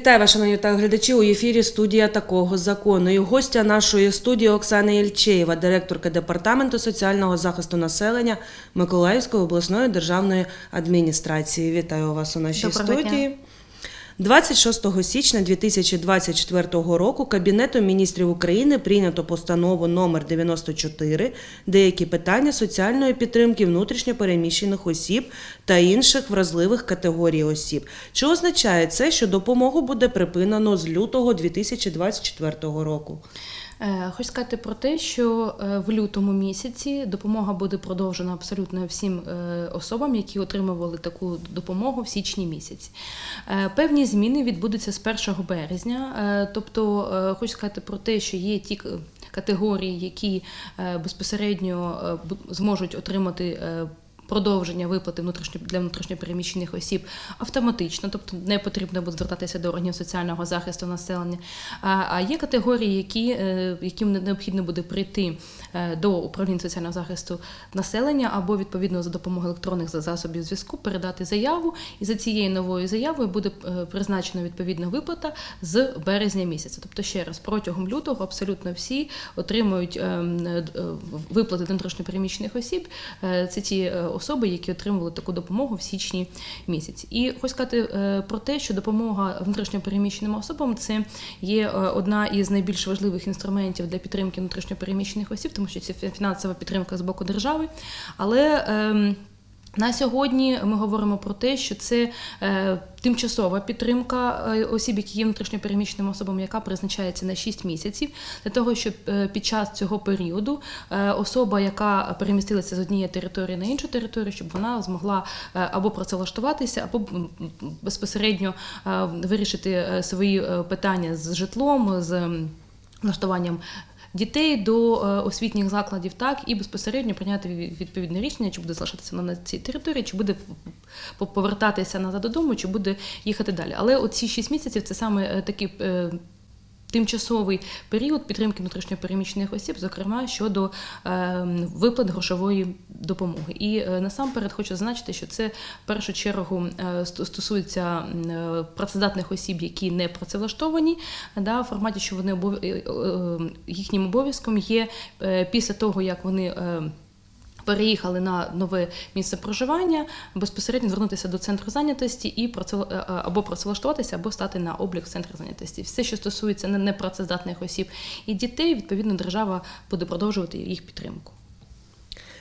Вітаю вас, шановні та глядачі. У ефірі студія такого закону. І гостя нашої студії Оксана Єльчеєва, директорка департаменту соціального захисту населення Миколаївської обласної державної адміністрації. Вітаю вас у нашій Доброго дня. Студії. 26 січня 2024 року Кабінетом міністрів України прийнято постанову номер 94 «Деякі питання соціальної підтримки внутрішньопереміщених осіб та інших вразливих категорій осіб». Чи означає це, що допомогу буде припинено з лютого 2024 року? Е, Хочу сказати про те, що е, в лютому місяці допомога буде продовжена абсолютно всім е, особам, які отримували таку допомогу в січні місяці. Певні зміни відбудуться з 1 березня. Тобто, хочу сказати про те, що є ті категорії, які безпосередньо зможуть отримати. Продовження виплати внутрішньо для внутрішньопереміщених осіб автоматично, тобто не потрібно буде звертатися до органів соціального захисту населення. А, є категорії, які, е, яким не- необхідно буде прийти е, до управління соціального захисту населення або відповідно за допомогою електронних засобів зв'язку передати заяву, і за цією новою заявою буде е, призначена відповідна виплата з березня місяця. Тобто, ще раз протягом лютого абсолютно всі отримують е, м, е, д- е, виплати внутрішньопереміщених осіб. Це ті особи, які отримували таку допомогу в січні місяці. І хочу сказати е, про те, що допомога внутрішньопереміщеним особам це є е, одна із найбільш важливих інструментів для підтримки внутрішньопереміщених осіб, тому що це фі- фінансова підтримка з боку держави. Але ем, на сьогодні ми говоримо про те, що це е, тимчасова підтримка е, осіб, які є внутрішньопереміщеними особами, яка призначається на 6 місяців, для того, щоб е, під час цього періоду особа, яка перемістилася з однієї території на іншу територію, щоб вона змогла або працевлаштуватися, або безпосередньо вирішити свої питання з житлом, з м, влаштуванням дітей до е, освітніх закладів, так і безпосередньо прийняти відповідне рішення, чи буде залишатися на цій території, чи буде повертатися назад додому, чи буде їхати далі. Але оці 6 місяців це саме е, такий. Тимчасовий період підтримки внутрішньопереміщених осіб, зокрема щодо е, виплат грошової допомоги. І е, насамперед хочу зазначити, що це в першу чергу е, стосується е, працездатних осіб, які не працевлаштовані, да, в форматі, що вони їхнім обов'язком є після того, як вони. Переїхали на нове місце проживання, безпосередньо звернутися до центру зайнятості і працев- е, е, або працевлаштуватися, або стати на облік в центрі зайнятості. Все, що стосується непрацездатних осіб і дітей, відповідно, держава буде продовжувати їх підтримку.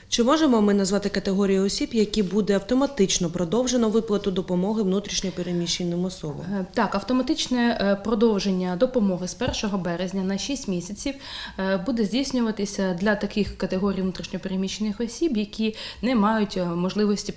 Чи можемо ми назвати категорію осіб, які буде автоматично продовжено виплату допомоги внутрішньопереміщеним особам? Е, Так, автоматичне е, продовження допомоги з 1 березня на 6 місяців е, буде здійснюватися для таких категорій внутрішньопереміщених осіб, які не мають можливості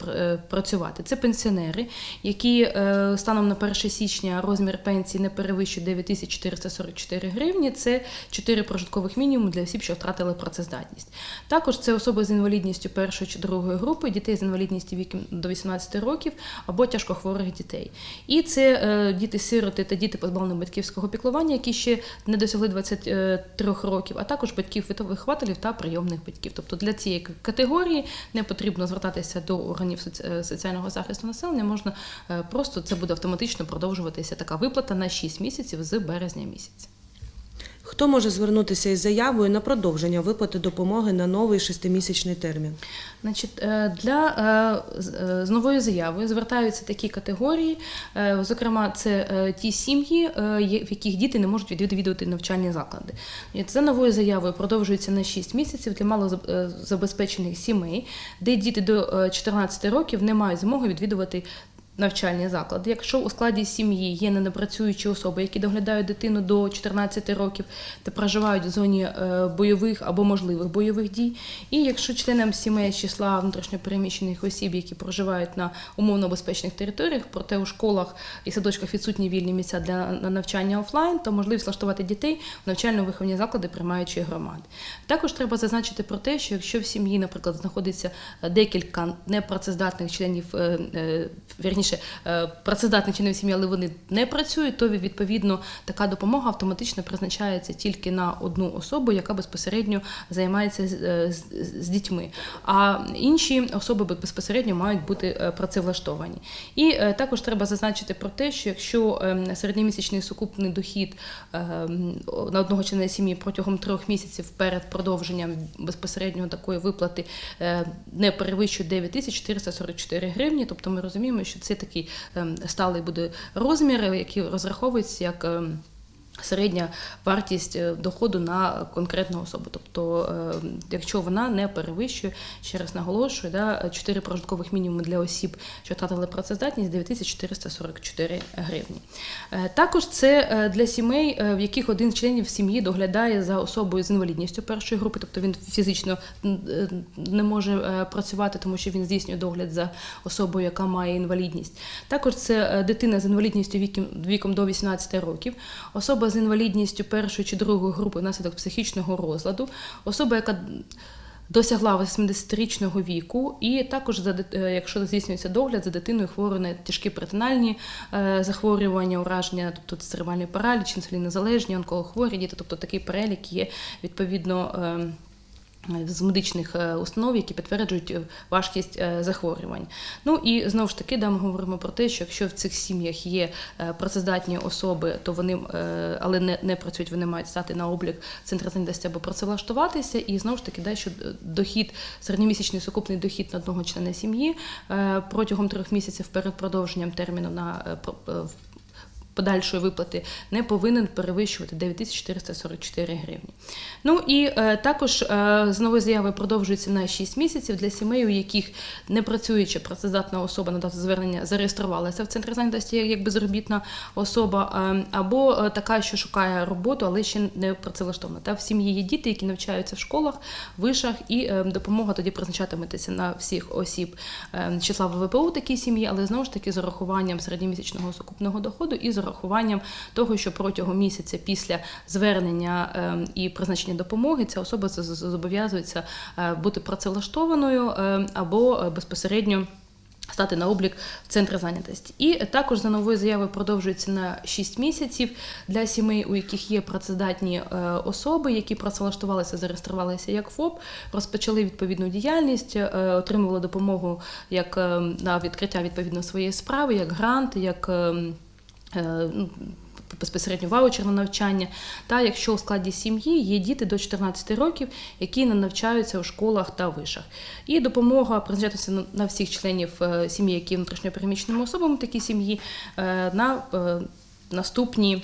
працювати. Це пенсіонери, які станом на 1 січня розмір пенсії не перевищує 9444 гривні. Це 4 прожиткових мінімум для осіб, що втратили працездатність. Також це особи з інвалідністю першої чи другої групи, дітей з інвалідністю віком до 18 років або тяжкохворих дітей. І це е, діти-сироти та діти позбавлені батьківського піклування, які ще не досягли 23 років, а також батьків вихователів та прийомних батьків. Тобто для цієї категорії не потрібно звертатися до органів е, соціального захисту населення. Можна е, просто це буде автоматично продовжуватися така виплата на 6 місяців з березня місяця. Хто може звернутися із заявою на продовження виплати допомоги на новий шестимісячний термін? Значить, е, для е, з- е, новою заявою звертаються такі категорії. Зокрема, це ті сім'ї, в яких діти не можуть відвідувати навчальні заклади. За новою заявою продовжується на 6 місяців для малозабезпечених сімей, де діти до е, 14 років не мають змоги відвідувати. Навчальні заклади. Якщо у складі сім'ї є ненапрацюючі особи, які доглядають дитину до 14 років та проживають в зоні е, бойових або можливих бойових дій, і якщо членам сімей з числа внутрішньопереміщених осіб, які проживають на умовно безпечних територіях, проте у школах і садочках відсутні вільні місця для навчання офлайн, то можливість влаштувати дітей в навчально-виховні заклади приймаючої громади. Також треба зазначити про те, що якщо в сім'ї, наприклад, знаходиться декілька непрацездатних членів, е, е, вірніше точніше, е, працездатні члени сім'ї, але вони не працюють, то відповідно така допомога автоматично призначається тільки на одну особу, яка безпосередньо займається з, е, дітьми. А інші особи безпосередньо мають бути е, працевлаштовані. І також треба зазначити про те, що якщо ем, середньомісячний сукупний дохід ем, на одного члена сім'ї протягом трьох місяців перед продовженням безпосередньо такої виплати не перевищує 9444 гривні, тобто ми розуміємо, що це такий ем, сталий буде розмір, який розраховується як. Середня вартість е, доходу на конкретну особу. Тобто, е, якщо вона не перевищує, ще раз наголошую, да, 4 прожиткових мінімуми для осіб, що втратили працездатність 9444 гривні. Е, Також це для сімей, в яких один з членів сім'ї доглядає за особою з інвалідністю першої групи, тобто він фізично не може працювати, тому що він здійснює догляд за особою, яка має інвалідність. Також це дитина з інвалідністю віком до 18 років, особа з інвалідністю першої чи другої групи внаслідок психічного розладу, особа, яка досягла 80-річного віку, і також е, якщо здійснюється догляд за дитиною хворою на тяжкі перитональні е, захворювання, ураження, тобто церебральний параліч, інсулінозалежні, онкохворі діти, тобто такий перелік є відповідно. З медичних е, установ, які підтверджують е, важкість е, захворювань. Ну і знову ж таки, да, ми говоримо про те, що якщо в цих сім'ях є працездатні особи, то вони, але не, не працюють, вони мають стати на облік центру зайнятості або працевлаштуватися. І знову ж таки, да, що дохід, середньомісячний сукупний дохід на одного члена сім'ї протягом трьох місяців перед продовженням терміну на подальшої виплати не повинен перевищувати 9444 гривні. Ну і е, також е, з нової заяви продовжується на 6 місяців для сімей, у яких не працююча працездатна особа на дату звернення зареєструвалася в центрі зайнятості як безробітна особа, е, або е, така, що шукає роботу, але ще не працевлаштована. Та в сім'ї є діти, які навчаються в школах, вишах, і е, допомога тоді призначатиметься на всіх осіб е, числа ВВПУ такій сім'ї, але знову ж таки з урахуванням середньомісячного сукупного доходу і з урахуванням того, що протягом місяця після звернення е, і призначення допомоги ця особа зобов'язується е, бути працевлаштованою е, або е, безпосередньо. Стати на облік в центри зайнятості. І також за новою заявою продовжується на 6 місяців для сімей, у яких є працездатні е, особи, які працевлаштувалися, зареєструвалися як ФОП, розпочали відповідну діяльність, отримували допомогу як е, на відкриття відповідно своєї справи, як грант, як безпосередньо ваучер на навчання. Та якщо у складі сім'ї є діти до 14 років, які не навчаються у школах та вишах. І допомога призначатися на- всіх членів е, сім'ї, які внутрішньопереміщеними особами такі сім'ї, е, на е, наступні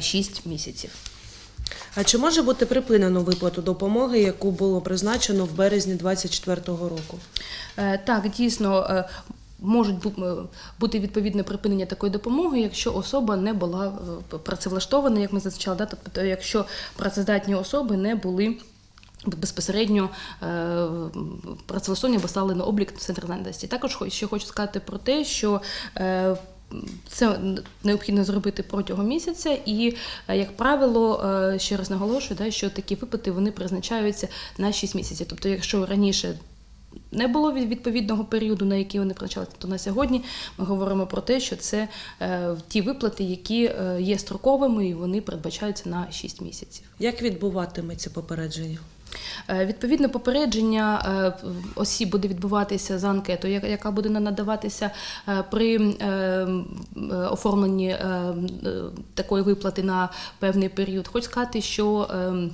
6 місяців. А чи може бути припинено виплату допомоги, яку було призначено в березні 2024 року? Е, Так, дійсно. Можуть е, бути відповідне припинення такої допомоги, якщо особа не була е, працевлаштована, як ми зазначали, да? тобто якщо працездатні особи не були безпосередньо е, працевлаштовані або стали на облік центру зайнятості. Також ще хочу сказати про те, що це необхідно зробити протягом місяця, і, як правило, ще раз наголошую, що такі виплати вони призначаються на 6 місяців. Тобто, якщо раніше не було від- відповідного періоду, на який вони призначалися, то на сьогодні ми говоримо про те, що це е, ті виплати, які е, є строковими, і вони передбачаються на 6 місяців. Як відбуватиметься попередження? Е, Відповідне попередження осіб буде відбуватися за анкетою, яка- буде надаватися при оформленні такої виплати на певний період. Хочу сказати, що е,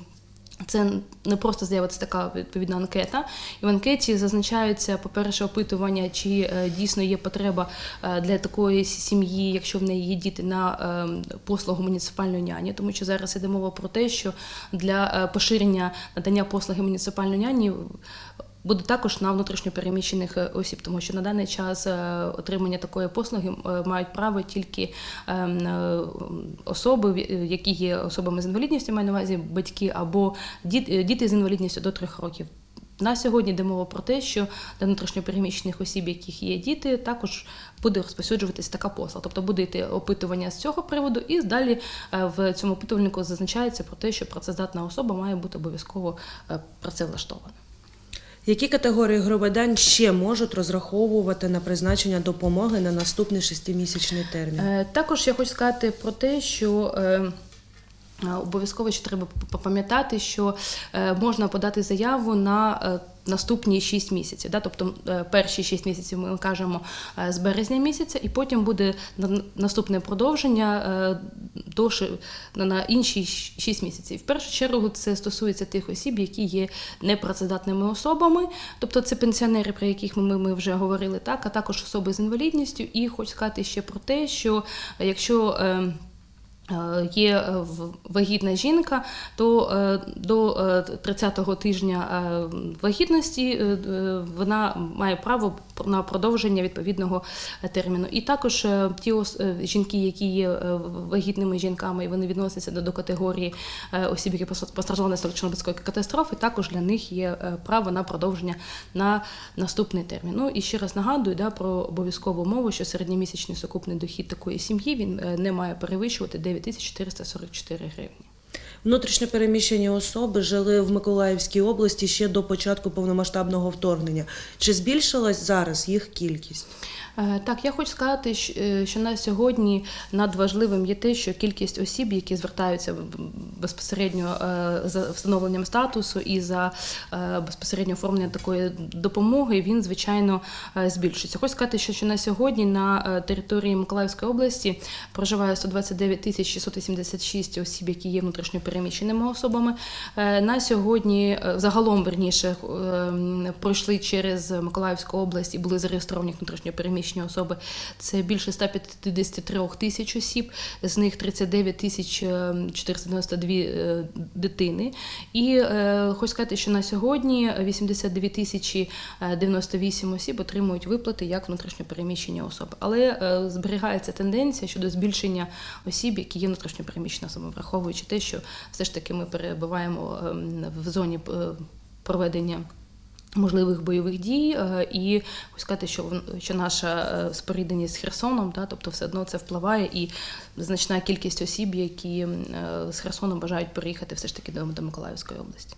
це не просто з'явиться така відповідна анкета. І в анкеті зазначаються, по-перше, опитування, чи е, дійсно є потреба е, для такої сім'ї, якщо в неї є діти, на е, послугу муніципальної няні, тому що зараз іде мова про те, що для е, поширення надання послуги муніципальної няні. Буде також на внутрішньопереміщених е, осіб, тому що на даний час е, отримання такої послуги е, мають право тільки ем, особи, які є особами з інвалідністю, маю на увазі батьки або діти з інвалідністю до трьох років. На сьогодні йде мова про те, що для внутрішньопереміщених осіб, яких є діти, також буде розповсюджуватися така послуга. Тобто буде йти опитування з цього приводу, і далі в цьому опитувальнику зазначається про те, що працездатна особа має бути обов'язково працевлаштована. Які категорії громадян ще можуть розраховувати на призначення допомоги на наступний шестимісячний термін? Е, Також я хочу сказати про те, що е, обов'язково ще треба пам'ятати, що е, можна подати заяву на е, наступні 6 місяців. Да? Тобто е, перші 6 місяців ми кажемо е, з березня місяця, і потім буде наступне продовження е, до на- інші 6 місяців. В першу чергу це стосується тих осіб, які є непрацездатними особами, тобто це пенсіонери, про яких ми, ми вже говорили, так, а також особи з інвалідністю. І хочу сказати ще про те, що е, якщо е, е, Є е, вагітна жінка, то е, до е, 30-го тижня е, вагітності е, е, вона має право на продовження відповідного е, терміну. І також е, ті е, жінки, які є е, вагітними жінками, і вони відносяться до, категорії е, осіб, які пос- постраждали на Чорнобильської катастрофи, також для них є е, право на продовження на наступний термін. Ну і ще раз нагадую да, про обов'язкову умову, що середньомісячний сукупний дохід такої сім'ї він е, не має перевищувати 9444 гривні. Внутрішньо переміщені особи жили в Миколаївській області ще до початку повномасштабного вторгнення. Чи збільшилась зараз їх кількість? Е, Так, я хочу сказати, е, що на сьогодні надважливим є те, що кількість осіб, які звертаються безпосередньо е, за встановленням статусу і за безпосередньо оформлення такої допомоги, він звичайно збільшується. Хочу сказати, що, на сьогодні на території Миколаївської області проживає 129 тисяч 686 осіб, які є внутрішньо переміщеними особами. Е, На сьогодні е, загалом верніше е, пройшли через Миколаївську область і були зареєстровані як внутрішньо переміщені особи. Це більше 153 тисяч осіб, з них 39 тисяч е, 492 е, дитини. І хочу сказати, що на сьогодні 82 тисячі е, 98 осіб отримують виплати як внутрішньо переміщені особи. Але зберігається тенденція щодо збільшення осіб, які є внутрішньо переміщені особи, враховуючи те, що все ж таки ми перебуваємо ем, в зоні е, проведення. Можливих бойових дій, е, і сказати, що що наша е, спорідненість з Херсоном, да, тобто все одно це впливає, і значна кількість осіб, які з Херсоном бажають переїхати все ж таки до, до Миколаївської області.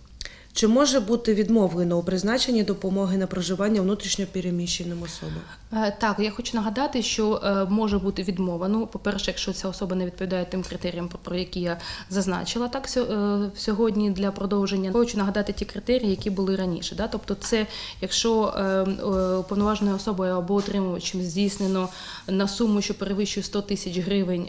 Чи може бути відмовлено у призначенні допомоги на проживання внутрішньо переміщеним особам? Е, Так, я хочу нагадати, що е, може бути відмова. Ну, по-перше, якщо ця особа не відповідає тим критеріям, про- які я зазначила так е, сьогодні для продовження. Хочу нагадати ті критерії, які були раніше. Да? Тобто, це якщо е, е, уповноваженою особою або отримувачем здійснено на суму, що перевищує 100 тисяч гривень.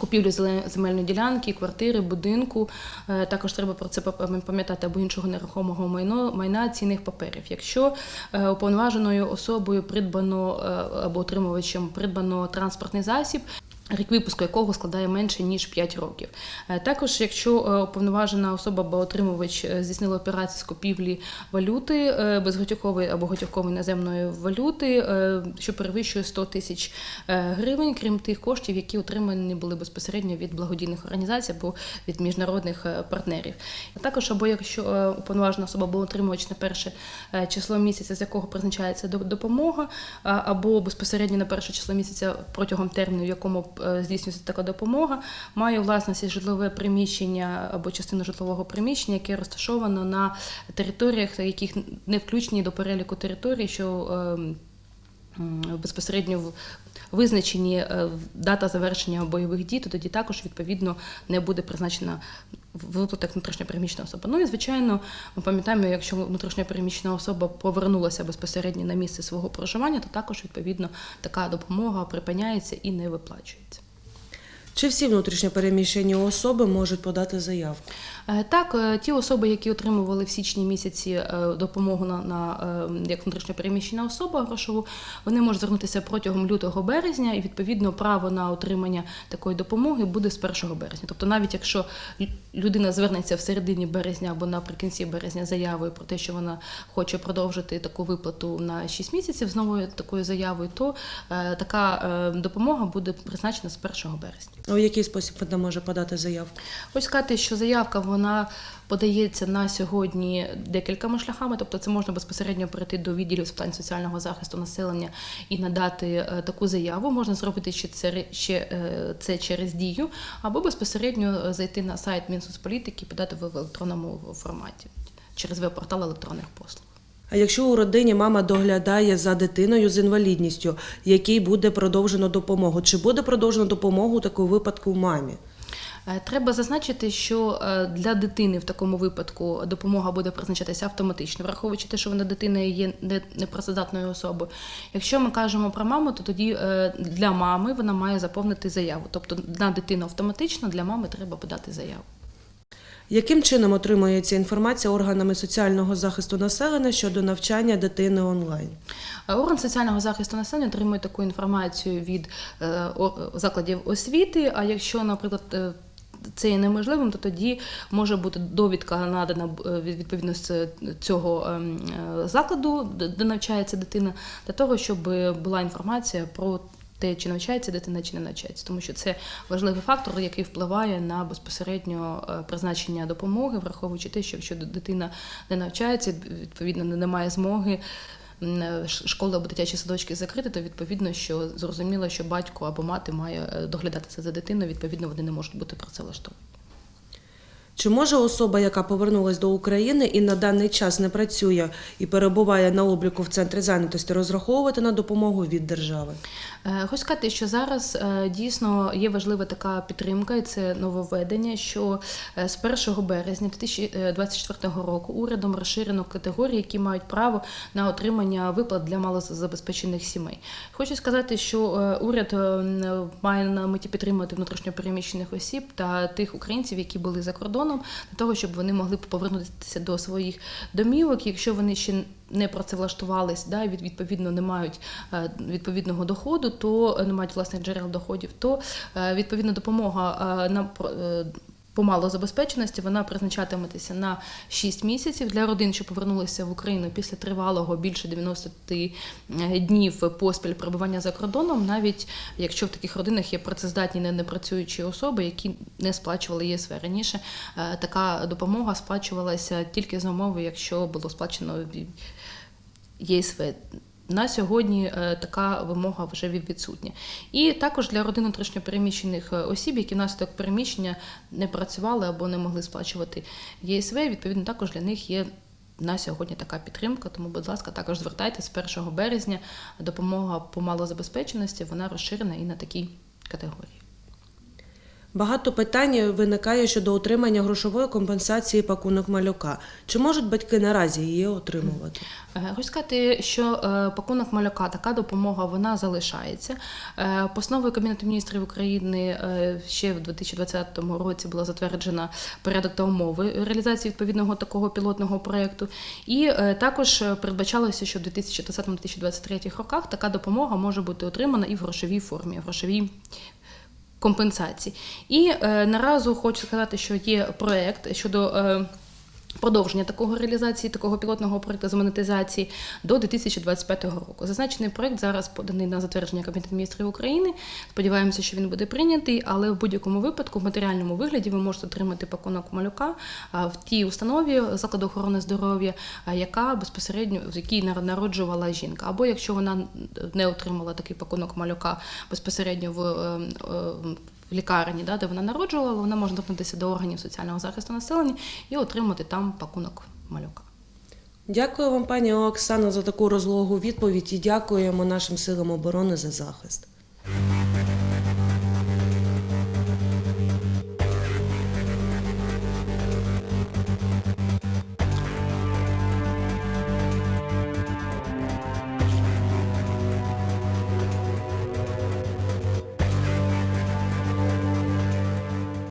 Купівлю земельної ділянки, квартири, будинку. Е, Також треба про це пам- пам'ятати або іншого нерухомого майно, майна цінних паперів. Якщо е, уповноваженою особою придбано е, або отримувачем придбано транспортний засіб. Рік випуску якого складає менше ніж 5 років. Е, Також, якщо е, уповноважена особа або отримувач е, здійснила операцію з купівлі валюти безготівкової або готівкової наземної валюти, що перевищує 100 тисяч гривень, крім тих коштів, які отримані були безпосередньо від благодійних організацій або від міжнародних партнерів. Також, або якщо уповноважена особа або отримувач на перше число місяця, з якого призначається до- допомога, або безпосередньо на перше число місяця протягом терміну, в якому здійснюється така допомога, має у власності житлове приміщення або частину житлового приміщення, яке розташовано на територіях, яких не включені до переліку територій, що ем, безпосередньо визначені е, дата завершення бойових дій, то тоді також відповідно не буде призначена виплата як внутрішньопереміщена особа. Ну і звичайно, ми пам'ятаємо, якщо внутрішньопереміщена особа повернулася безпосередньо на місце свого проживання, то також відповідно така допомога припиняється і не виплачується. Чи всі внутрішньо переміщені особи можуть подати заявку? Е, Так, е, ті особи, які отримували в січні місяці е, допомогу на, на як внутрішньо переміщена особа грошову, вони можуть звернутися протягом лютого березня, і відповідно право на отримання такої допомоги буде з 1 березня. Тобто, навіть якщо людина звернеться в середині березня або наприкінці березня заявою про те, що вона хоче продовжити таку виплату на 6 місяців з новою такою заявою, то е, така е, допомога буде призначена з 1 березня. У який спосіб вона може подати заявку? Хочу сказати, що заявка вона подається на сьогодні декількома шляхами, тобто це можна безпосередньо перейти до відділів з питань соціального захисту населення і надати е, таку заяву. Можна зробити ще це ще е, це через дію, або безпосередньо е, зайти на сайт Мінсоцполітики і подати в електронному форматі. через веб-портал електронних послуг. А якщо у родині мама доглядає за дитиною з інвалідністю, якій буде продовжено допомогу, чи буде продовжено допомогу у такому випадку мамі? Е, Треба зазначити, що е, для дитини в такому випадку допомога буде призначатися автоматично, враховуючи те, що вона дитина є непрацездатною особою. Якщо ми кажемо про маму, то тоді е, для мами вона має заповнити заяву. Тобто на дитину автоматично, для мами треба подати заяву. Яким чином отримується інформація органами соціального захисту населення щодо навчання дитини онлайн? Орган соціального захисту населення отримує таку інформацію від закладів освіти. А якщо, наприклад, це є неможливим, то тоді може бути довідка надана е, від- відповідно з цього ем, е, закладу, де навчається дитина, для того, щоб була інформація про те, чи навчається дитина, чи не навчається, тому що це важливий фактор, який впливає на безпосередньо е, призначення допомоги, враховуючи те, що якщо дитина не навчається, відповідно не має змоги е, школи або дитячі садочки закриті, то відповідно, що зрозуміло, що батько або мати має е, доглядатися за дитиною, відповідно, вони не можуть бути працевлаштовані. Чи може особа, яка повернулась до України і на даний час не працює і перебуває на обліку в центрі зайнятості, розраховувати на допомогу від держави? Е, Хочу сказати, що зараз е, дійсно є важлива така підтримка, і це нововведення, що е, з 1 березня 2024 року урядом розширено категорії, які мають право на отримання виплат для малозабезпечених сімей. Хочу сказати, що уряд має на меті підтримувати внутрішньопереміщених осіб та тих українців, які були за кордоном, для того, щоб вони могли повернутися до своїх домівок, якщо вони ще не працевлаштувались, да, і від- відповідно не мають е, відповідного доходу, то не мають власних джерел доходів, то відповідна відповідно допомога е, на е, по малозабезпеченості вона призначатиметься на 6 місяців для родин, що повернулися в Україну після тривалого більше 90 днів поспіль перебування за кордоном, навіть якщо в таких родинах є працездатні не непрацюючі особи, які не сплачували ЄСВ. Раніше е, така допомога сплачувалася тільки за умови, якщо було сплачено ЄСВ. На сьогодні е, така вимога вже відсутня. І також для родин внутрішньопереміщених е, осіб, які внаслідок переміщення не працювали або не могли сплачувати ЄСВ, відповідно, також для них є на сьогодні така підтримка. Тому, будь ласка, також звертайтеся з 1 березня. Допомога по малозабезпеченості вона розширена і на такій категорії. Багато питань виникає щодо отримання грошової компенсації пакунок малюка. Чи можуть батьки наразі її отримувати? Е, Хочу сказати, що е, пакунок малюка, така допомога, вона залишається. Е, Постановою Кабінету міністрів України ще в 2020 році була затверджена порядок та умови реалізації відповідного такого пілотного проєкту. І також передбачалося, що в 2020-2023 роках така допомога може бути отримана і в грошовій формі, в грошовій компенсації. І е, наразі хочу сказати, що є проект щодо. Е, Продовження такого реалізації, такого пілотного проекту з монетизації до 2025 року. Зазначений проект зараз поданий на затвердження Кабінету міністрів України. Сподіваємося, що він буде прийнятий, але в будь-якому випадку в матеріальному вигляді ви можете отримати пакунок малюка в тій установі закладу охорони здоров'я, яка безпосередньо в якій нар- народжувала жінка. Або якщо вона не отримала такий пакунок малюка безпосередньо в. В лікарні, да, де вона народжувала, вона може звернутися до органів соціального захисту населення і отримати там пакунок малюка. Дякую вам, пані Оксана, за таку розлогу відповідь і дякуємо нашим силам оборони за захист.